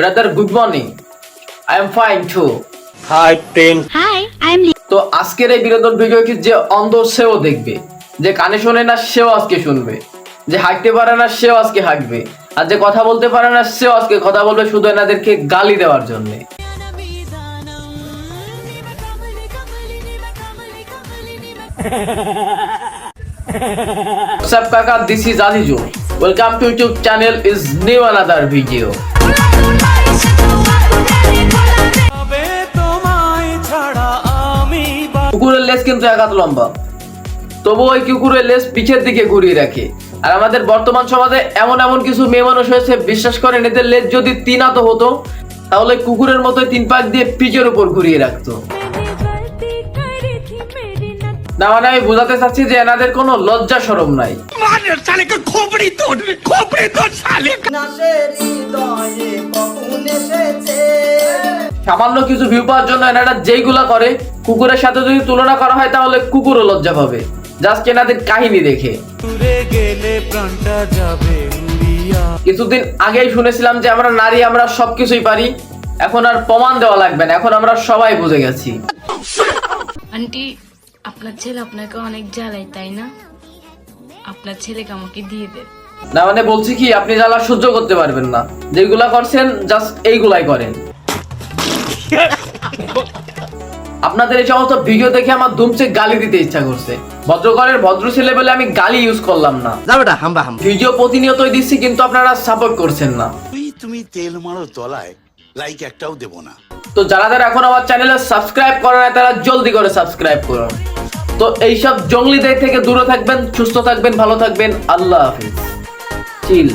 Brother good morning I am fine to hi Prem Hi, I'm Lee. তো আজকের এই বিনোদন ভিডিও কি যে অন্ধ সেও দেখবে যে কানে শোনে না সেও আজকে শুনবে যে হাঁটতে পারে না সেও আজকে হাঁটবে আর যে কথা বলতে পারে না সেও আজকে কথা বলবে শুধু এনাদেরকে গালি দেওয়ার জন্য What's up, Kaka? This is Aziju. Welcome to YouTube channel. Is new another কুকুরের লেজ কিন্তু এক হাত লম্বা। তবু ওই কুকুরের লেজ পিছের দিকে ঘুরিয়ে রাখে। আর আমাদের বর্তমান সমাজে এমন এমন কিছু মেয়ে মানুষ হয়েছে বিশ্বাস করেন এদের লেজ যদি তিন হাত হতো তাহলে কুকুরের মতো তিন পাক দিয়ে পিচের উপর ঘুরিয়ে রাখতো। না মানে আমি বোঝাতে চাচ্ছি যে এনাদের কোনো লজ্জা সরম নাই। সামান্য কিছু ভিউ পাওয়ার জন্য এনারা যেইগুলা করে কুকুরের সাথে যদি তুলনা করা হয় তাহলে কুকুরও লজ্জা পাবে। জাস্ট এনাদের কাহিনী দেখে। কিছুদিন আগেই শুনেছিলাম যে আমরা নারী আমরা সবকিছুই পারি। এখন আর প্রমাণ দেওয়া লাগবে না। এখন আমরা সবাই বুঝে গেছি। আন্টি আপনার ছেলে আপনাকে অনেক জ্বালায় তাই না? আপনার ছেলেকে আমাকে দিয়ে দেন না মানে বলছি কি আপনি জ্বালা সহ্য করতে পারবেন না। যেগুলা করছেন জাস্ট এইগুলাই করেন। আপনাদের এই সমস্ত ভিডিও দেখে আমার দুমচে গালি দিতে ইচ্ছা করছে। ভদ্রঘরের ভদ্র ছেলে বলে আমি গালি ইউজ করলাম না। যাবেটা হাম্বা হাম্বা ভিডিও প্রতিনিয়তই দিচ্ছি কিন্তু আপনারা সাপোর্ট করছেন না। তুই তুমি তেল মারো তলায় লাইক একটাও দেবো না। তো যারা যারা এখন আমার চ্যানেলে সাবস্ক্রাইব করে না তারা জলদি করে সাবস্ক্রাইব করুন তো এইসব জঙ্গলিদের থেকে দূরে থাকবেন সুস্থ থাকবেন ভালো থাকবেন। আল্লাহ হাফিজ। চিল